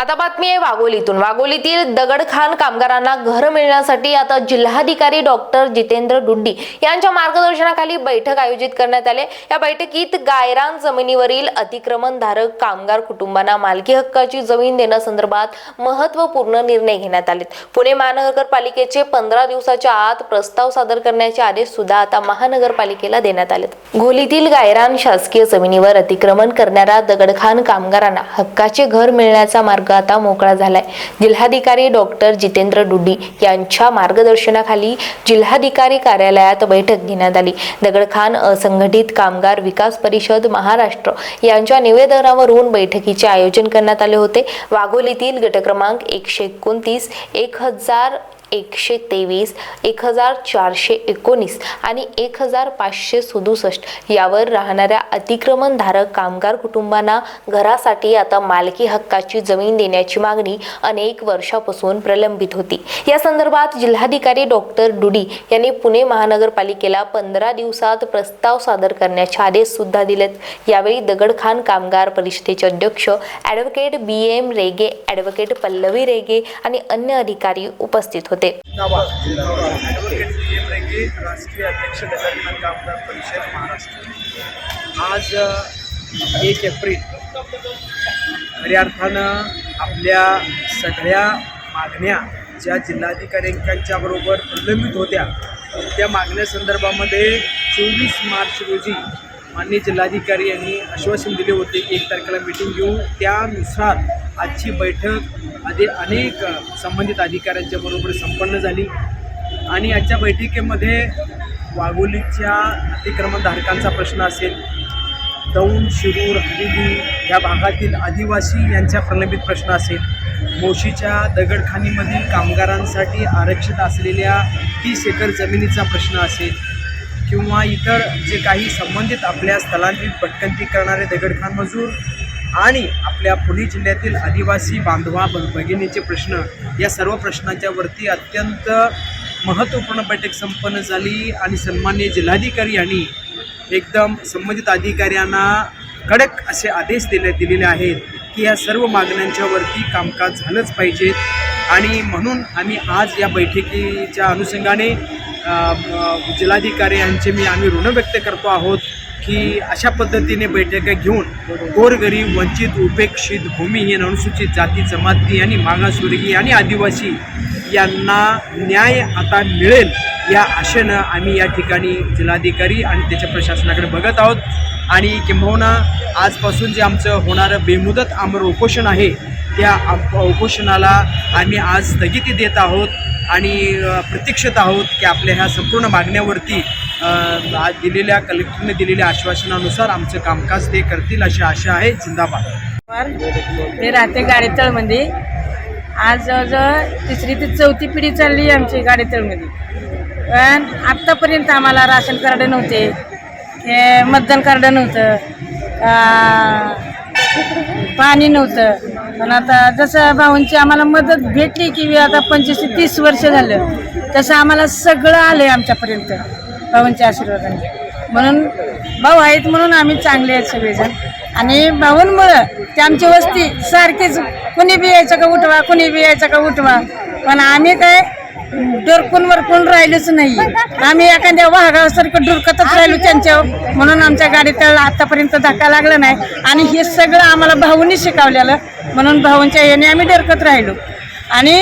आता बातमी आहे वाघोलीतून. वाघोलीतील दगडखान कामगारांना घर मिळण्यासाठी आता जिल्हाधिकारी डॉक्टर जितेंद्र डुड्डी यांच्या मार्गदर्शनाखाली बैठक आयोजित करण्यात आली. या बैठकीत गायरान जमिनीवरील अतिक्रमणधारक कामगार कुटुंबांना मालकी हक्काची जमीन देण्यासंदर्भात महत्त्वपूर्ण निर्णय घेण्यात आले पुणे महानगरपालिकेचे पंधरा दिवसाच्या आत प्रस्ताव सादर करण्याचे आदेश सुद्धा आता महानगरपालिकेला देण्यात आले घोलीतील गायरान शासकीय जमिनीवर अतिक्रमण करणाऱ्या दगडखान कामगारांना हक्काचे घर मिळण्याचा मार्ग आता मोकळा झालाय. जिल्हाधिकारी डॉक्टर जितेंद्र डुडी यांच्या मार्गदर्शनाखाली जिल्हाधिकारी कार्यालयात बैठक घेण्यात आली. दगडखान असंघटित कामगार विकास परिषद महाराष्ट्र यांच्या निवेदनावरून बैठकीचे आयोजन करण्यात आले होते. वाघोलीतील गट क्रमांक एकशे एकोणतीस एक हजार एकशे तेवीस एक हजार चारशे एकोणीस आणि एक हजार पाचशे सदुसष्ट यावर राहणाऱ्या अतिक्रमणधारक कामगार कुटुंबांना घरासाठी आता मालकी हक्काची जमीन देण्याची मागणी अनेक वर्षापासून प्रलंबित होती. या संदर्भात जिल्हाधिकारी डॉक्टर डुडी यांनी पुणे महानगरपालिकेला पंधरा दिवसात प्रस्ताव सादर करण्याचे आदेश सुद्धा दिलेत. यावेळी दगडखान कामगार परिषदेचे अध्यक्ष advocate B M Rege advocate Pallavi Rege आणि अन्य अधिकारी उपस्थित होते. होते. राष्ट्रीय अध्यक्ष दगडखान कामगार परिषद महाराष्ट्र आज एक एप्रिल. खऱ्या अर्थानं आपल्या सगळ्या मागण्या ज्या जिल्हाधिकाऱ्यांच्या बरोबर प्रलंबित होत्या त्या मागण्यासंदर्भामध्ये चोवीस मार्च रोजी माननीय जिल्हाधिकारी यांनी आश्वासन दिले होते की एक तारखेला मिटिंग घेऊ. त्यानुसार आजची बैठक आधी अनेक संबंधित अधिकाऱ्यांच्या बरोबर संपन्न झाली. आणि आजच्या बैठकीमध्ये वाघोलीच्या अतिक्रमणधारकांचा प्रश्न असेल दौंड शिरूर हवेली या भागातील आदिवासी यांचा प्रलंबित प्रश्न असेल मोशीच्या दगडखानीमधील कामगारांसाठी आरक्षित असलेल्या तीस एकर जमिनीचा प्रश्न असेल किंवा इतर जे काही संबंधित आपल्या स्थलांतरित भटकंती करणारे दगडखान मजूर आणि आपल्या पुणे जिल्ह्यातील आदिवासी बांधवा भगिनीचे प्रश्न या सर्व प्रश्नांच्यावरती अत्यंत महत्त्वपूर्ण बैठक संपन्न झाली आणि सन्मान्य जिल्हाधिकारी यांनी एकदम संबंधित अधिकाऱ्यांना कडक असे आदेश दिले दिलेले आहेत की या सर्व मागण्यांच्यावरती कामकाज झालंच पाहिजे. आणि म्हणून आम्ही आज या बैठकीच्या अनुषंगाने जिल्हाधिकारी यांचे मी आम्ही ऋण व्यक्त करतो आहोत की अशा पद्धतीने बैठका घेऊन गोरगरीब वंचित उपेक्षित भूमिहीन अनुसूचित जाती जमाती आणि मागासवर्गीय आणि आदिवासी यांना न्याय आता मिळेल या आशेनं आम्ही या ठिकाणी जिल्हाधिकारी आणि त्याच्या प्रशासनाकडे बघत आहोत. आणि किंबहुना आजपासून जे आमचं होणारं बेमुदत आमर उपोषण आहे त्या उपोषणाला आम्ही आज स्थगिती देत आहोत आणि प्रतीक्षित आहोत की आपल्या ह्या संपूर्ण मागण्यावरती आज दिलेल्या कलेक्टरने दिलेल्या आश्वासनानुसार आमचं कामकाज ते करतील अशी आशा आहे. जिंदाबाद. हे ते राहते गाडीतळमध्ये आज जवळजवळ तिसरी ते चौथी पिढी चालली आहे आमची गाडेतळमध्ये पण आत्तापर्यंत आम्हाला राशन कार्ड नव्हते हे मतदान कार्ड नव्हतं. पाणी नव्हतं. पण आता जसं भाऊंची आम्हाला मदत भेटली की आता पंचवीस ते तीस वर्ष झालं तसं आम्हाला सगळं आलं आहे आमच्यापर्यंत भाऊंच्या आशीर्वादाने. म्हणून भाऊ आहेत म्हणून आम्ही चांगले आहेत सगळेजण. आणि भाऊंमुळं ते आमची वस्ती सारखीच कुणी बी यायचं का उठवा कुणी बी यायचं का उठवा. पण आम्ही काय डोरकून वरकून राहिलोच नाही आम्ही एखाद्या वाघासारखं डुरकतच राहिलो त्यांच्यावर. म्हणून आमच्या गाडीत आतापर्यंत धक्का लागला नाही. आणि हे सगळं आम्हाला भाऊनी शिकवलेलं. म्हणून भाऊंच्या याने आम्ही डरकत राहिलो. आणि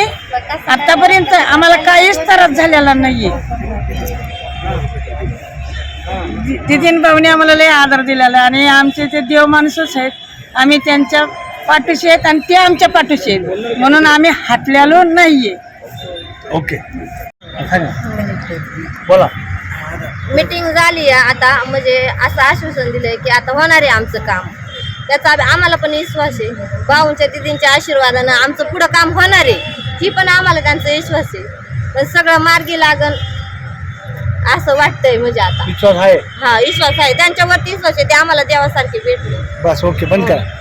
आतापर्यंत आम्हाला काहीच त्रास झालेला नाही तिथीन भाऊने आम्हाला लय आदर दिलेला. आणि आमचे ते देव माणूसच आहेत आम्ही त्यांच्या पाठीशी आहेत आणि ते आमच्या पाठीशी आहेत. म्हणून आम्ही हातलेलो नाहीये. ओके. बोला. मीटिंग झाली आहे आता म्हणजे असं आश्वासन दिलंय की आता होणार आहे आमचं काम. त्याचा आम्ही- आम्हाला पण विश्वास आहे. भाऊंच्या दिदींच्या आशीर्वादानं आमचं पुढं काम होणार आहे. ही पण आम्हाला त्यांचा विश्वास आहे. पण सगळं मार्गी लागन असं वाटतंय म्हणजे आता. विश्वास आहे. हा विश्वास आहे. त्यांच्यावरती विश्वास आहे. ते आम्हाला देवासारखे भेटले. बस ओके बंद करा.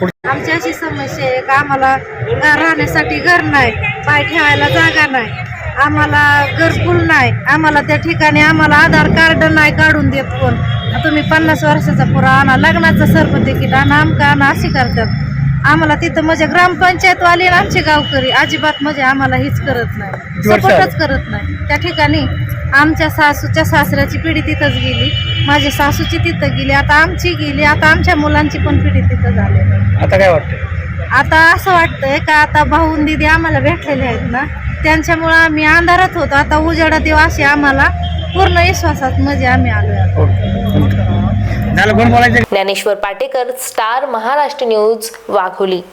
आमची अशी समस्या आहे का आम्हाला घर राहण्यासाठी घर नाही पाय ठेवायला जागा नाही आम्हाला घरकुल नाही आम्हाला त्या ठिकाणी आम्हाला आधार कार्ड नाही काढून देत कोण. तुम्ही पन्नास वर्षाचा पुरा आणा लग्नाचं सरपंच तिकीट आणा आमका आणा अशी करतात. आम्हाला तिथं म्हणजे ग्रामपंचायतवाली आणि आमचे गावकरी अजिबात म्हणजे आम्हाला हीच करत नाही. सपोर्टच करत नाही. त्या ठिकाणी आमच्या सासूच्या सासऱ्याची पिढी तिथंच गेली. माझ्या सासूची तिथं गेली आता आमची गेली आता आमच्या मुलांची पण पिढी तिथं झाली. आता काय वाटतंय? आता असं वाटतंय का आता भाऊन दिदी आम्हाला भेटलेले आहेत ना त्यांच्यामुळं आम्ही अंधारात होतो. आता उजेडा देव असे आम्हाला. पूर्ण विश्वासात म्हणजे आम्ही आलोय झालं कोण बोलायचं? Dnyaneshwar Patekar star Maharashtra news Wagholi.